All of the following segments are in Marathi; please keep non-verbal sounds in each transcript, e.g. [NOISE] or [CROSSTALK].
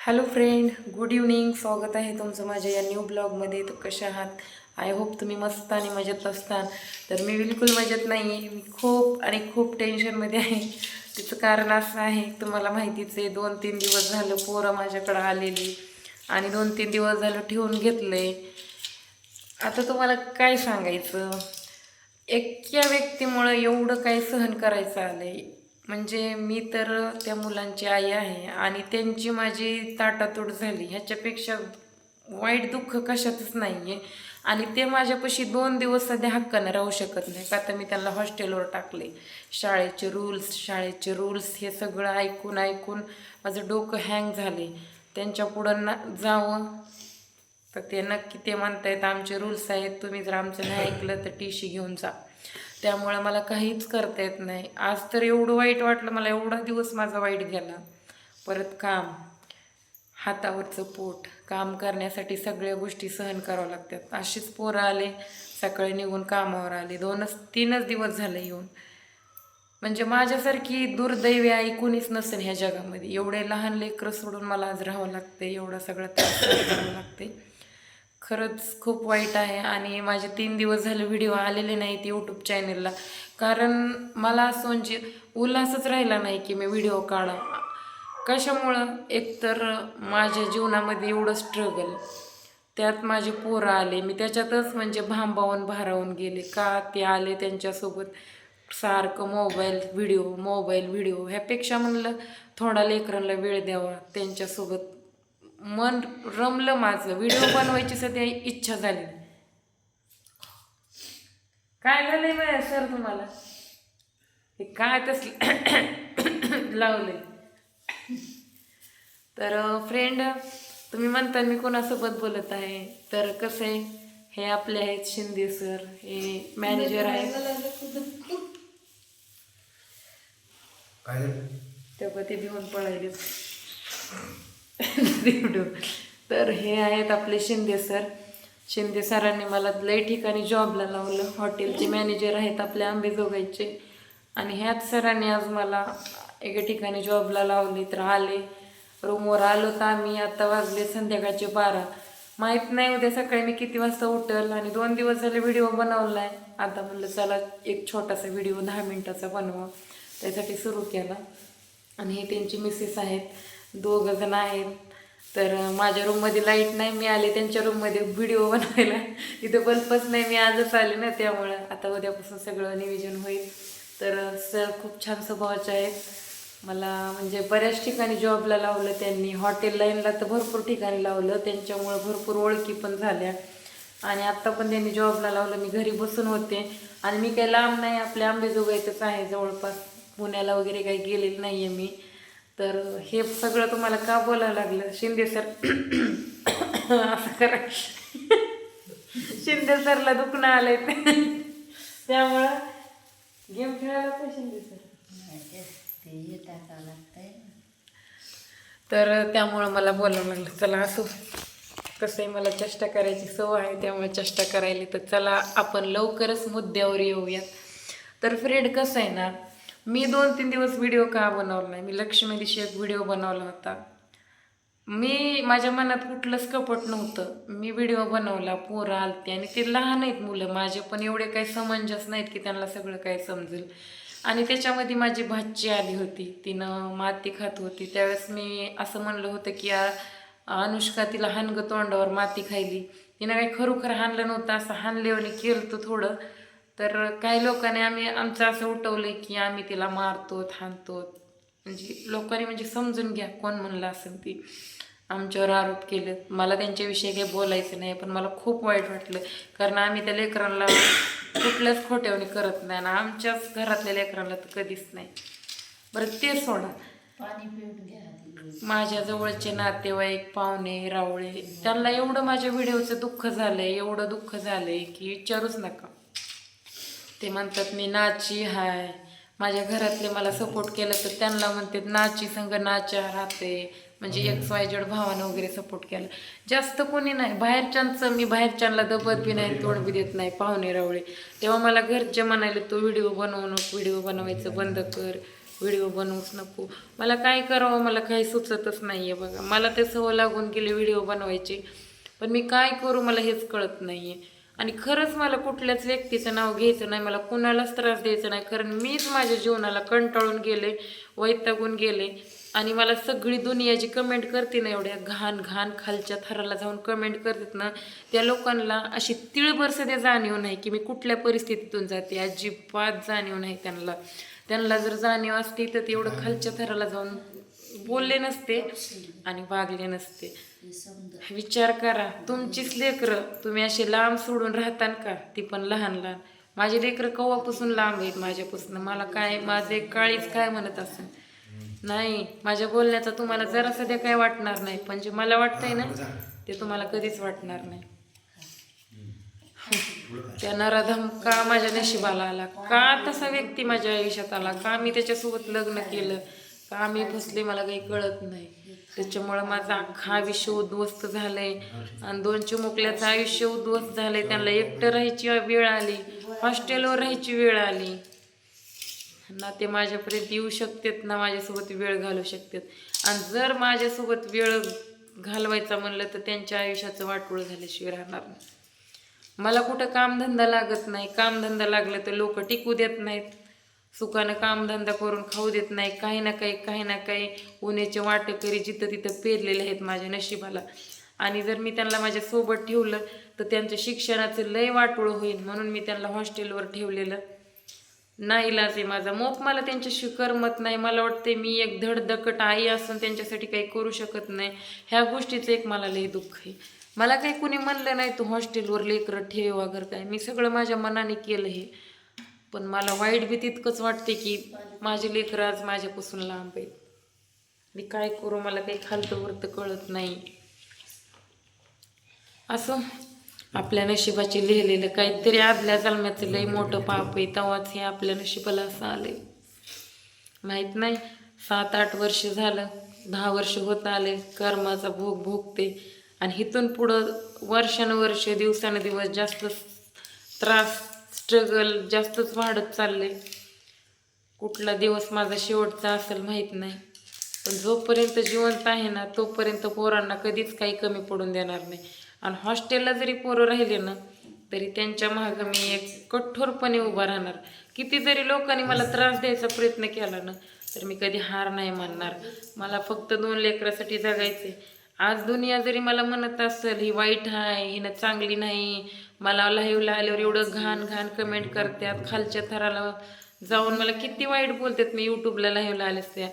हॅलो फ्रेंड गुड इव्हनिंग स्वागत आहे तुमचं माझ्या या न्यू ब्लॉगमध्ये तर कशा आहात? आय होप तुम्ही मस्त आणि मजेत असता तर मी बिलकुल मजेत नाही आहे मी खूप आणि खूप टेन्शनमध्ये आहे. तिचं कारण असं आहे तुम्हाला माहितीच आहे दोन तीन दिवस झालं पोरं माझ्याकडं आलेली आणि दोन तीन दिवस झालं ठेवून घेतलं आहे आता तुम्हाला काय सांगायचं? एक्या व्यक्तीमुळं एवढं काही सहन करायचं आलं आहे म्हणजे मी तर त्या मुलांची आई आहे आणि त्यांची माझी ताटातूट झाली. ह्याच्यापेक्षा वाईट दुःख कशातच नाही आहे आणि ते माझ्यापाशी दोन दिवस सध्या हक्कानं राहू शकत नाही का तर मी त्यांना हॉस्टेलवर टाकले. शाळेचे रूल्स शाळेचे रूल्स हे सगळं ऐकून ऐकून माझं डोकं हँग झाले. त्यांच्या पुढं ना जावं. तर ते नक्की ते म्हणतायत आमचे रूल्स आहेत. तुम्ही जर आमचं नाही ऐकलं तर टी शी घेऊन जा. त्यामुळं मला काहीच करता येत नाही. आज तर एवढं वाईट वाटलं मला एवढा दिवस माझा वाईट गेला. परत काम. हातावरचं पोट. काम करण्यासाठी सगळ्या गोष्टी सहन करावं लागतात. अशीच पोरं आले सकाळी निघून कामावर आले. दोनच तीनच दिवस झाले येऊन. म्हणजे माझ्यासारखी दुर्दैवी आई कुणीच नसेल ह्या जगामध्ये. एवढे लहान लेकरं सोडून मला आज राहावं लागते एवढा सगळा त्रास सहन करावं लागते खरंच खूप वाईट आहे आणि माझे तीन दिवस झाले व्हिडिओ आलेले नाहीत यूट्यूब चॅनलला कारण मला असं म्हणजे उल्हासच राहिला नाही की मी व्हिडिओ काढा. कशामुळं? एकतर माझ्या जीवनामध्ये एवढं स्ट्रगल त्यात माझे पोरं आले. मी त्याच्यातच म्हणजे भांबावून भारावून गेले. का ते आले त्यांच्यासोबत? सारखं मोबाईल व्हिडिओ मोबाईल व्हिडिओ ह्यापेक्षा म्हणलं थोडा लेकरांना वेळ द्यावा. त्यांच्यासोबत मन रमलं माझं. व्हिडिओ बनवायची सध्या इच्छा झाली काय झालंय माया सर तुम्हाला? हे काय तसलं [COUGHS] लावलंय? तर फ्रेंड तुम्ही म्हणता मी कोणासोबत बोलत आहे. तर कसं आहे? हे आपले आहेत शिंदे सर हे मॅनेजर आहेत. झालं? तेव्हा ते भिवून पळायले [LAUGHS] तर हे आहेत आपले शिंदे सर. शिंदे सरांनी मला लई ठिकाणी जॉबला लावलं. हॉटेलचे मॅनेजर आहेत आपल्या आंबेजोगाईचे आणि ह्याच सरांनी आज मला एका ठिकाणी जॉबला लावले तर आले. रूमवर आलो तर आम्ही आता वाजले संध्याकाळचे बारा. माहीत नाही उद्या सकाळी मी किती वाजता उठल आणि दोन दिवस झाले व्हिडिओ बनवला आहे आता म्हणलं चला एक छोटासा व्हिडिओ दहा मिनिटाचा बनवा. त्यासाठी सुरू केला. आणि हे त्यांची मिसेस आहेत. दोघं जण आहेत. तर माझ्या रूममध्ये लाइट नाही मी आले त्यांच्या रूममध्ये व्हिडिओ [LAUGHS] बनवायला. इथं बल्बच नाही मी आजच आले ना त्यामुळं आता उद्यापासून सगळं नियोजन होईल. तर सर खूप छान स्वभावाचे आहेत. मला म्हणजे बऱ्याच ठिकाणी जॉबला लावलं त्यांनी. हॉटेल लाईनला तर भरपूर ठिकाणी लावलं. त्यांच्यामुळं भरपूर ओळखी पण झाल्या. आणि आत्ता पण त्यांनी जॉबला लावलं. मी घरी बसून होते. आणि मी काही लांब नाही आपल्या आंबेजोगाईतच आहे. जवळपास पुण्याला वगैरे काही गेलेलं नाही आहे मी. तर हे सगळं तुम्हाला का बोलावं लागलं? शिंदे सर [COUGHS] असं करा शिंदे सरला दुखणं आलंय. त्यामुळं गेम खेळायला पण शिंदे सर. तर त्यामुळं मला बोलावं लागलं चला असो. कसं आहे मला चेष्टा करायची सवय आहे त्यामुळे चेष्टा करायला तर चला आपण लवकरच मुद्द्यावर येऊयात. तर फ्रेंड कसं आहे ना मी दोन तीन दिवस व्हिडिओ का बनवला नाही? मी लक्ष्मी दिशी एक व्हिडिओ बनवला होता. मी माझ्या मनात कुठलंच कपट नव्हतं. मी व्हिडिओ बनवला पोरं आलते आणि ते लहान आहेत मुलं. माझे पण एवढे काही समंजस नाहीत की त्यांना सगळं काही समजेल. आणि त्याच्यामध्ये माझी भाची आली होती. तिनं माती खात होती. त्यावेळेस मी असं म्हणलं होतं की या अनुष्का तिला हानगं तोंडावर माती खायली. तिनं काही खरोखर हाणलं नव्हतं. असं हानल्याने केलं तर थोडं. तर काही लोकांनी आम्ही आमचं असं उठवलं की आम्ही तिला मारतो थांबतो म्हणजे लोकांनी म्हणजे समजून घ्या कोण म्हणलं असेल ती. आमच्यावर आरोप केले. मला त्यांच्याविषयी काही बोलायचं नाही पण मला खूप वाईट वाटलं. कारण आम्ही त्या लेकरांना कुठल्याच खोट्यावणी करत नाही आणि आमच्याच घरातल्या लेकरांना तर कधीच नाही. बरं ते सोडा. माझ्या जवळचे नातेवाईक पाहुणे रावळे त्यांना एवढं माझ्या व्हिडिओचं दुःख झालंय एवढं दुःख झालंय की विचारूच नका. ते म्हणतात मी नाची हाय. माझ्या घरातले मला सपोर्ट केलं तर त्यांना म्हणते नाची संग नाच्या राहते. म्हणजे एक्स वाय जेड भावानं वगैरे सपोर्ट केला. जास्त कोणी नाही. बाहेरच्यांचं मी बाहेरच्यांना दबत बी नाही तोड बी देत नाही पाहुणे रावळे. तेव्हा मला घरचे म्हणाले तू व्हिडिओ बनवू नको व्हिडिओ बनवायचं बंद कर. व्हिडिओ बनवूच नको. मला काय करावं? मला काही सुचतच नाही आहे बघा. मला ते सवय लागून गेली व्हिडिओ बनवायची. पण मी काय करू? मला हेच कळत नाही आहे आणि खरंच मला कुठल्याच व्यक्तीचं नाव घ्यायचं नाही मला कुणालाच त्रास द्यायचा नाही कारण मीच माझ्या जीवनाला कंटाळून गेले वैतागून गेले. आणि मला सगळी दुनिया जी कमेंट करते ना एवढ्या घाण घाण खालच्या थराला जाऊन कमेंट करतात ना त्या लोकांना अशी तिळभर सध्या जाणीव नाही की मी कुठल्या परिस्थितीतून जाते अजिबात जाणीव नाही त्यांना. त्यांना जर जाणीव असती तर ते एवढं खालच्या थराला जाऊन बोलले नसते आणि वागले नसते. विचार करा तुमचीच लेकरं तुम्ही असे लांब सोडून राहतान का? ती पण लहान लहान. माझे लेकरं कवापासून लांब आहेत माझ्यापासून? मला काय माझे काळीच काय म्हणत असेल नाही माझ्या बोलण्याचा तुम्हाला जरा सध्या काय वाटणार नाही पण जे मला वाटतंय ना ते तुम्हाला कधीच वाटणार नाही. त्या नराधम का माझ्या नशिबाला आला? का तसा व्यक्ती माझ्या आयुष्यात आला? का मी त्याच्यासोबत लग्न केलं? का मी फसले मला काही कळत नाही. त्याच्यामुळं माझं अख्खा आयुष्य उद्ध्वस्त झालंय. आणि दोन चिमुकल्याचं आयुष्य उद्ध्वस्त झालंय. त्यांना एकटं राहायची वेळ आली. हॉस्टेलवर राहायची वेळ आली. ना ते माझ्यापर्यंत येऊ शकतात ना माझ्यासोबत वेळ घालू शकतात. आणि जर माझ्यासोबत वेळ घालवायचा म्हणलं तर त्यांच्या आयुष्याचं वाटोळ झाल्याशिवाय राहणार नाही. मला कुठं कामधंदा लागत नाही. कामधंदा लागलं तर लोक टिकू देत नाहीत. सुखानं कामधंदा करून खाऊ देत नाही काही ना काही काही ना काही उन्हाचे वाटेकरी जिथं तिथं पेरलेले आहेत माझ्या नशिबाला. आणि जर मी त्यांना माझ्या सोबत ठेवलं तर त्यांच्या शिक्षणाचं लय वाटोळं होईल म्हणून मी त्यांना हॉस्टेलवर ठेवलेलं. नाईलाज आहे माझा. मोप मला त्यांच्याशी करमत नाही. मला वाटते मी एक धडधकट आई असून त्यांच्यासाठी काही करू शकत नाही. ह्या गोष्टीचं एक मला लई दुःख आहे. मला काही कुणी म्हणलं नाही तू हॉस्टेलवर लेकरं ठेव वगैरे काय. मी सगळं माझ्या मनाने केलं हे. पण मला वाईट बी तितकंच वाटते की माझे लेकरं आज माझ्यापासून लांब आहेत. मी काय करू मला काही खालतं वरतं कळत नाही. असं आपल्या नशिबाचे लिहिलेलं काहीतरी आदल्या जन्माचं लई मोठं पाप आहे. तेव्हाच हे आपल्या नशिबाला असं आलंय. माहीत नाही सात आठ वर्ष झालं दहा वर्ष होत आले कर्माचा भोग भोगते. आणि इथून पुढं वर्षानुवर्ष दिवसानुदिवस जास्त त्रास स्ट्रगल जास्तच वाढत चालले कुठला दिवस माझा शेवटचा असेल माहीत नाही. पण जोपर्यंत जिवंत आहे ना तोपर्यंत पोरांना कधीच काही कमी पडून देणार नाही. आणि हॉस्टेलला जरी पोरं राहिले ना तरी त्यांच्या मागं मी एक कठोरपणे उभा राहणार. किती जरी लोकांनी मला त्रास द्यायचा प्रयत्न केला ना तर मी कधी हार नाही मानणार. मला फक्त दोन लेकरासाठी जगायचे आज दुनिया जरी मला म्हणत असेल ही वाईट आहे हिनं चांगली नाही मला लाईव्हला आल्यावर एवढं घाण घाण कमेंट करतात. खालच्या थराला जाऊन मला किती वाईट बोलतात. मी यूट्यूबला लाईव्हला आलेच त्या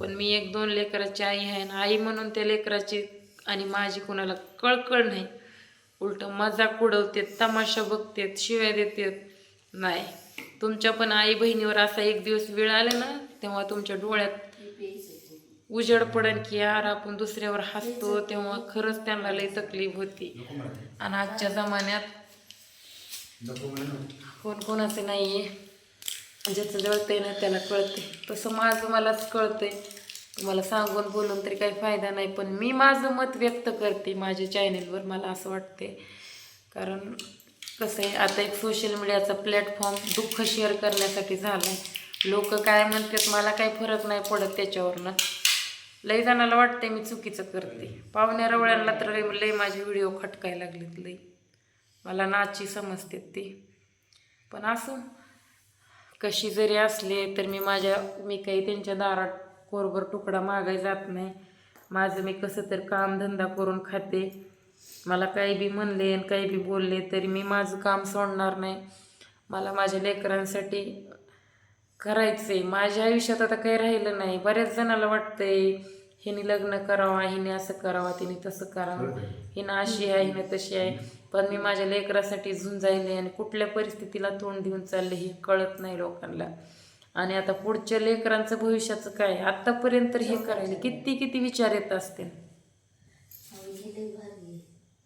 पण मी एक दोन लेकराची आई आहे ना आई म्हणून त्या लेकराची आणि माझी कोणाला कळकळ नाही. उलट मजाक उडवतात तमाशा बघतात शिव्या देतात. नाही. तुमच्या पण आई बहिणीवर असा एक दिवस वेळ आला ना तेव्हा तुमच्या डोळ्यात उजड पडन की यार आपण दुसऱ्यावर हसतो तेव्हा खरंच त्यांना लई तकलीफ होती. आणि आजच्या जमान्यात कोण कोणाचं नाही आहे ज्याचं जळतंय ना त्याला कळते तसं माझं मलाच कळतंय. तुम्हाला सांगून बोलून तरी काही फायदा नाही पण मी माझं मत व्यक्त करते माझ्या चॅनेलवर मला असं वाटते कारण कसं आहे आता एक सोशल मीडियाचा प्लॅटफॉर्म दुःख शेअर करण्यासाठी झाला आहे लोक काय म्हणतात मला काही फरक नाही पडत त्याच्यावरनं. लई जणाला वाटते मी चुकीचं करते. पाहुण्या रवळ्यांना तर लई लई माझे व्हिडिओ खटकाय लागलेत लई. मला नाची समजते ती. पण असं कशी जरी असले तर मी माझ्या मी काही त्यांच्या दारात कोरभर तुकडा मागाय जात नाही. माझं मी कसं तर कामधंदा करून खाते. मला काही बी म्हणले आणि काही बी बोलले तरी मी माझं काम सोडणार नाही. मला माझ्या लेकरांसाठी करायचं आहे माझ्या आयुष्यात आता काही राहिलं नाही. बऱ्याच जणाला वाटतंय हिने लग्न करावं हिने असं करावं तिने तसं करावं. हिनं अशी आहे हिनं तशी आहे. पण मी माझ्या लेकरासाठी झुंजायले आणि कुठल्या परिस्थितीला तोंड देऊन चालले हे कळत नाही लोकांना. आणि आता पुढच्या लेकरांचं भविष्याचं काय आत्तापर्यंत तर हे करायला किती किती विचार येत आहे.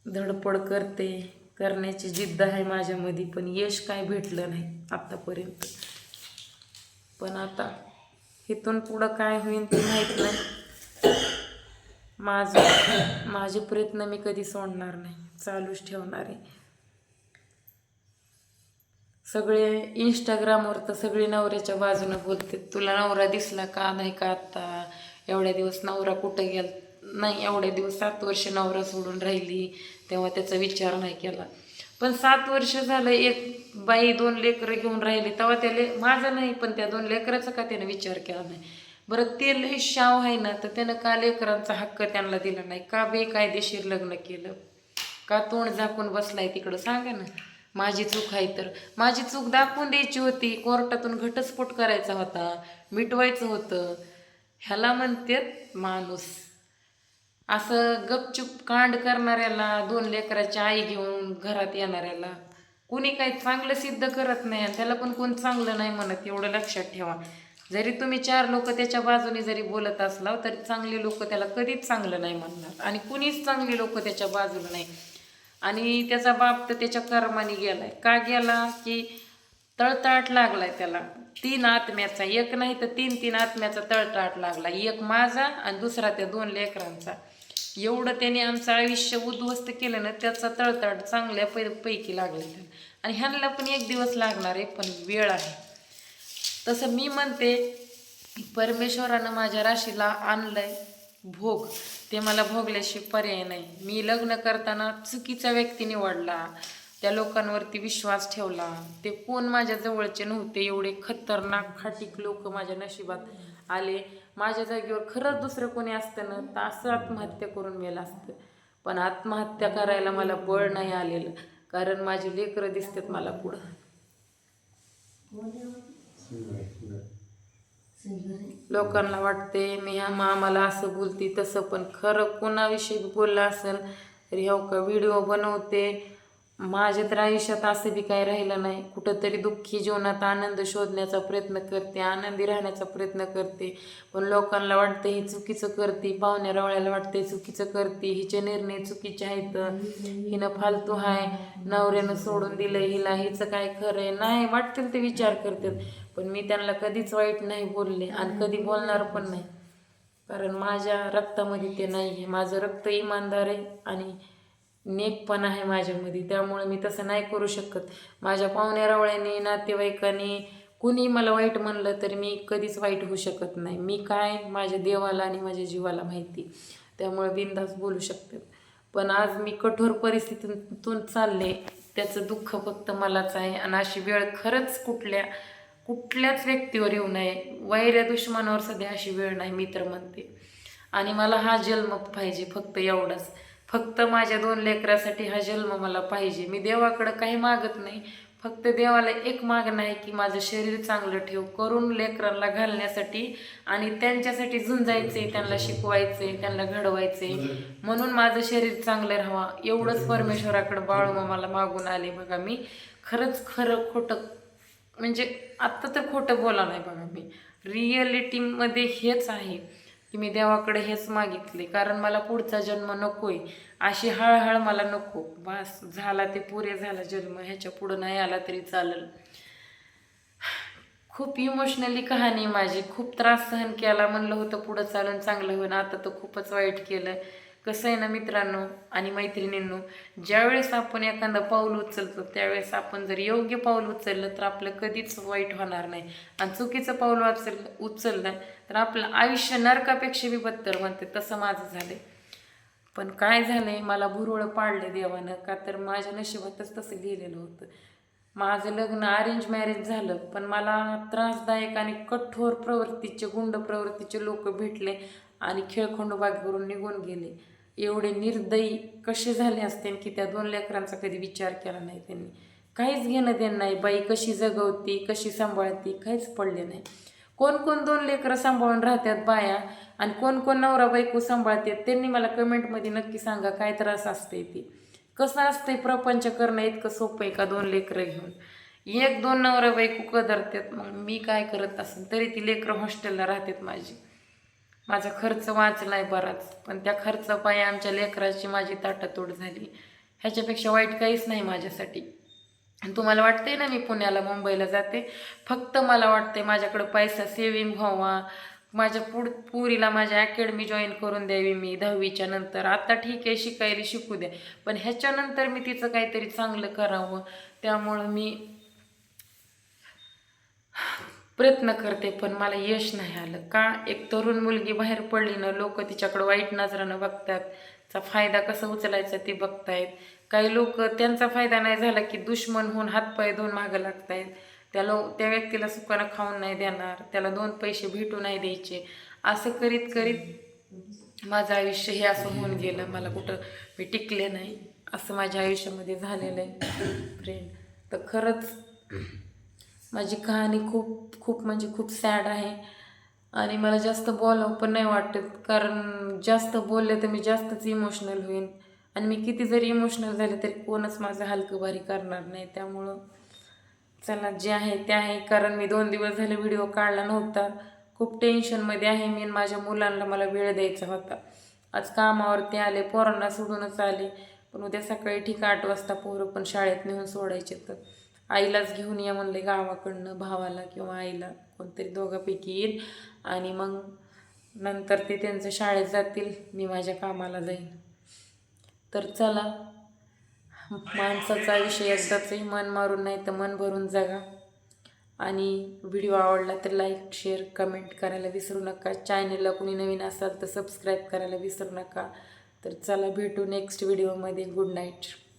धडपड करते करण्याची जिद्द आहे माझ्यामध्ये पण यश काय भेटलं नाही आत्तापर्यंत. पण आता इथून पुढं काय होईल ते माहीत नाही. माझं माझे प्रयत्न मी कधी सोडणार नाही. चालूच ठेवणार आहे. सगळे इंस्टाग्रामवर तर सगळे नवऱ्याच्या बाजूनं बोलते तुला नवरा दिसला का नाही का आता? एवढ्या दिवस नवरा कुठं गेला? नाही एवढ्या दिवस सात वर्ष नवरा सोडून राहिली तेव्हा त्याचा विचार नाही केला. पण सात वर्ष झालं एक बाई दोन लेकरं घेऊन राहिली तेव्हा त्याला माझं नाही पण त्या दोन लेकराचा का त्यानं विचार केला नाही? बरं ते लय शाव आहे ना तर त्यानं का लेकरांचा हक्क त्यांना दिला नाही? का बेकायदेशीर लग्न केलं? का तोंड झाकून बसलाय तिकडं? सांगा ना. माझी चूक आहे तर. माझी चूक दाखवून द्यायची होती. कोर्टातून घटस्फोट करायचा होता. मिटवायचं होतं. ह्याला म्हणतात माणूस. असं गपचूप कांड करणाऱ्याला दोन लेकराची आई घेऊन घरात येणाऱ्याला. कुणी काही चांगलं सिद्ध करत नाही आणि त्याला पण कोण चांगलं नाही म्हणत एवढं लक्षात ठेवा. जरी तुम्ही चार लोक त्याच्या बाजूने जरी बोलत असला तरी चांगले लोक त्याला कधीच चांगलं नाही म्हणणार. आणि कुणीच चांगली लोक त्याच्या बाजूला नाही. आणि त्याचा बाप तर त्याच्या कर्माने गेलाय. का गेला? की तळतळाट लागलाय त्याला. तीन आत्म्याचा. एक नाही तर तीन तीन आत्म्याचा तळतळाट लागला एक माझा आणि दुसरा त्या दोन लेकरांचा. एवढं त्याने आमचं आयुष्य उद्ध्वस्त केलं ना त्याचा तळतळाट चांगल्या पै पैकी लागलेला आणि ह्यांना पण एक दिवस लागणार आहे पण वेळ आहे. तसं मी म्हणते परमेश्वरानं माझ्या राशीला आणलं आहे भोग ते मला भोगल्याशिवाय पर्याय नाही. मी लग्न करताना चुकीचा व्यक्ती निवडला त्या लोकांवरती विश्वास ठेवला. ते कोण माझ्या जवळचे नव्हते एवढे खतरनाक खाटीक लोक माझ्या नशिबात आले. माझ्या जागेवर खरंच दुसरं कोणी असतं ना तर असं आत्महत्या करून मेलं असतं. पण आत्महत्या करायला मला बळ नाही आलेलं कारण माझी लेकरं दिसतात मला पुढं. लोकांना वाटते मी ह्या मामाला असं बोलते तसं पण खरं कोणाविषयी बोललं असेल तर ह्या हो का व्हिडिओ बनवते. माझ्या तर आयुष्यात असं बी काही राहिलं नाही. कुठंतरी दुःखी जीवनात आनंद शोधण्याचा प्रयत्न करते आनंदी राहण्याचा प्रयत्न करते. पण लोकांना वाटतं ही चुकीचं करते पाहुण्या रवळ्याला वाटते चुकीचं करते हिचे निर्णय चुकीचे आहेत. हिनं फालतू आहे नवऱ्यानं सोडून दिलं हिला हिचं काय खरं आहे? नाही वाटतील ते विचार करतात. पण मी त्यांना कधीच वाईट नाही बोलले आणि कधी बोलणार पण नाही. कारण माझ्या रक्तामध्ये ते नाही आहे. माझं रक्त इमानदार आहे आणि नेकपणा आहे माझ्यामध्ये. त्यामुळे मी तसं नाही करू शकत. माझ्या पाहुण्या रावळ्याने नातेवाईकांनी कुणी मला वाईट म्हणलं तरी मी कधीच वाईट होऊ शकत नाही. मी काय माझ्या देवाला आणि माझ्या जीवाला माहिती? त्यामुळे बिंदास बोलू शकते. पण आज मी कठोर परिस्थितीतून चालले. त्याचं दुःख फक्त मलाच आहे आणि अशी वेळ खरंच कुठल्या कुठल्याच व्यक्तीवर येऊ नये. वैऱ्या दुश्मनावर सध्या अशी वेळ नाही मी तर म्हणते. आणि मला हा जन्म पाहिजे फक्त एवढाच. फक्त माझ्या दोन लेकरासाठी हा जन्म मला पाहिजे. मी देवाकडं काही मागत नाही. फक्त देवाला एक मागणं आहे की माझं शरीर चांगलं ठेव. करून लेकरांना घालण्यासाठी आणि त्यांच्यासाठी झुंजायचे त्यांना शिकवायचे त्यांना घडवायचे म्हणून माझं शरीर चांगलं राहावं. एवढंच परमेश्वराकडं बाळू मला मागून आले बघा मी. खरंच खरं खोटं म्हणजे आत्ता तर खोटं बोला नाही बघा मी. रिॲलिटीमध्ये हेच आहे की मी देवाकडे हेच मागितले. कारण मला पुढचा जन्म नको आहे अशी हळहळ मला नको. बस झाला ते पुरे झाला जन्म. ह्याच्या पुढं नाही आला तरी चालेल. खूप इमोशनली कहाणी माझी. खूप त्रास सहन केला. म्हणलं होतं पुढं चालून चांगलं होईन. आता तर खूपच वाईट केलं कसं आहे ना मित्रांनो आणि मैत्रिणींनो ज्यावेळेस आपण एखादं पाऊल उचलतो त्यावेळेस आपण जर योग्य पाऊल उचललं तर आपलं कधीच वाईट होणार नाही. आणि चुकीचं पाऊल वाचल उचललं तर आपलं आयुष्य नरकापेक्षा बी बत्तर म्हणते तसं माझं झालं पण काय झालंय मला भुरळ पाडलं देवानं का तर माझ्या नशिबातच तसं लिहिलेलं होतं. माझं लग्न अरेंज मॅरेज झालं पण मला त्रासदायक आणि कठोर प्रवृत्तीचे गुंड प्रवृत्तीचे लोक भेटले. आणि खेळखंडोबाग करून निघून गेले. एवढे निर्दयी कसे झाले असते की त्या दोन लेकरांचा कधी विचार केला नाही त्यांनी. काहीच घेणं देणं नाही. बाई कशी जगवती कशी सांभाळती काहीच पडले नाही. कोण कोण दोन लेकरं सांभाळून राहतात बाया आणि कोण कोण नवरा बायको सांभाळतात त्यांनी मला कमेंटमध्ये नक्की सांगा काय त्रास असते ती. कसं असतंय प्रपंच करणं इतकं सोपं आहे का दोन लेकरं घेऊन? एक दोन नवरा बायको कदरतात मग मी काय करत असेल तरी ती लेकरं हॉस्टेलला राहतात माझी. माझा खर्च वाचला आहे बराच. पण त्या खर्चापायी आमच्या लेकराची माझी ताटातोड झाली. ह्याच्यापेक्षा वाईट काहीच नाही माझ्यासाठी. तुम्हाला वाटतंय ना मी पुण्याला मुंबईला जाते? फक्त मला वाटतंय माझ्याकडं पैसा सेविंग व्हावा. माझ्या पुढ पुरीला माझ्या अकॅडमी जॉईन करून द्यावी मी. दहावीच्या नंतर. आता ठीक आहे शिकायला शिकू द्या. पण ह्याच्यानंतर मी तिचं काहीतरी चांगलं करावं. त्यामुळं मी प्रयत्न करते पण मला यश नाही आलं. का? एक तरुण मुलगी बाहेर पडली ना लोक तिच्याकडं वाईट नजरानं बघतात. चा फायदा कसा उचलायचा ते बघतायत. काही लोक त्यांचा फायदा नाही झाला की दुश्मन होऊन हातपाय धुवून मागं लागतायत. त्या लो त्या व्यक्तीला सुखानं खाऊन नाही देणार. त्याला दोन पैसे भेटू नाही द्यायचे. असं करीत करीत माझं आयुष्य हे असं होऊन गेलं. मला कुठं मी टिकले नाही. असं माझ्या आयुष्यामध्ये झालेलं आहे. फ्रेंड तर खरंच माझी कहाणी खूप खूप म्हणजे खूप सॅड आहे. आणि मला जास्त बोलावं पण नाही वाटत कारण जास्त बोलले तर मी जास्तच इमोशनल होईन. आणि मी किती जरी इमोशनल झाले तरी कोणच माझं हलकं भारी करणार नाही. त्यामुळं चला जे आहे ते आहे. कारण मी दोन दिवस झाले व्हिडिओ काढला नव्हता. खूप टेन्शनमध्ये आहे मी आणि माझ्या मुलांना मला वेळ द्यायचा होता. आज कामावरती आले पोरांना सोडूनच आले. पण उद्या सकाळी ठीक आठ वाजता पोरं पण शाळेत नेऊन सोडायचे तर. आईलाच घेऊन या म्हणले गावाकडनं भावाला किंवा आईला. कोणतरी दोघांपैकी येईल. आणि मग नंतर ते त्यांचं शाळेत जातील. मी माझ्या कामाला जाईन. तर चला. माणसाचा विषय एकदाच आहे. मन मारून नाही तर मन भरून जगा. आणि व्हिडिओ आवडला तर लाईक शेअर कमेंट करायला विसरू नका. चॅनलला कोणी नवीन असाल तर सबस्क्राईब करायला विसरू नका. तर चला भेटू नेक्स्ट व्हिडिओमध्ये. Good night.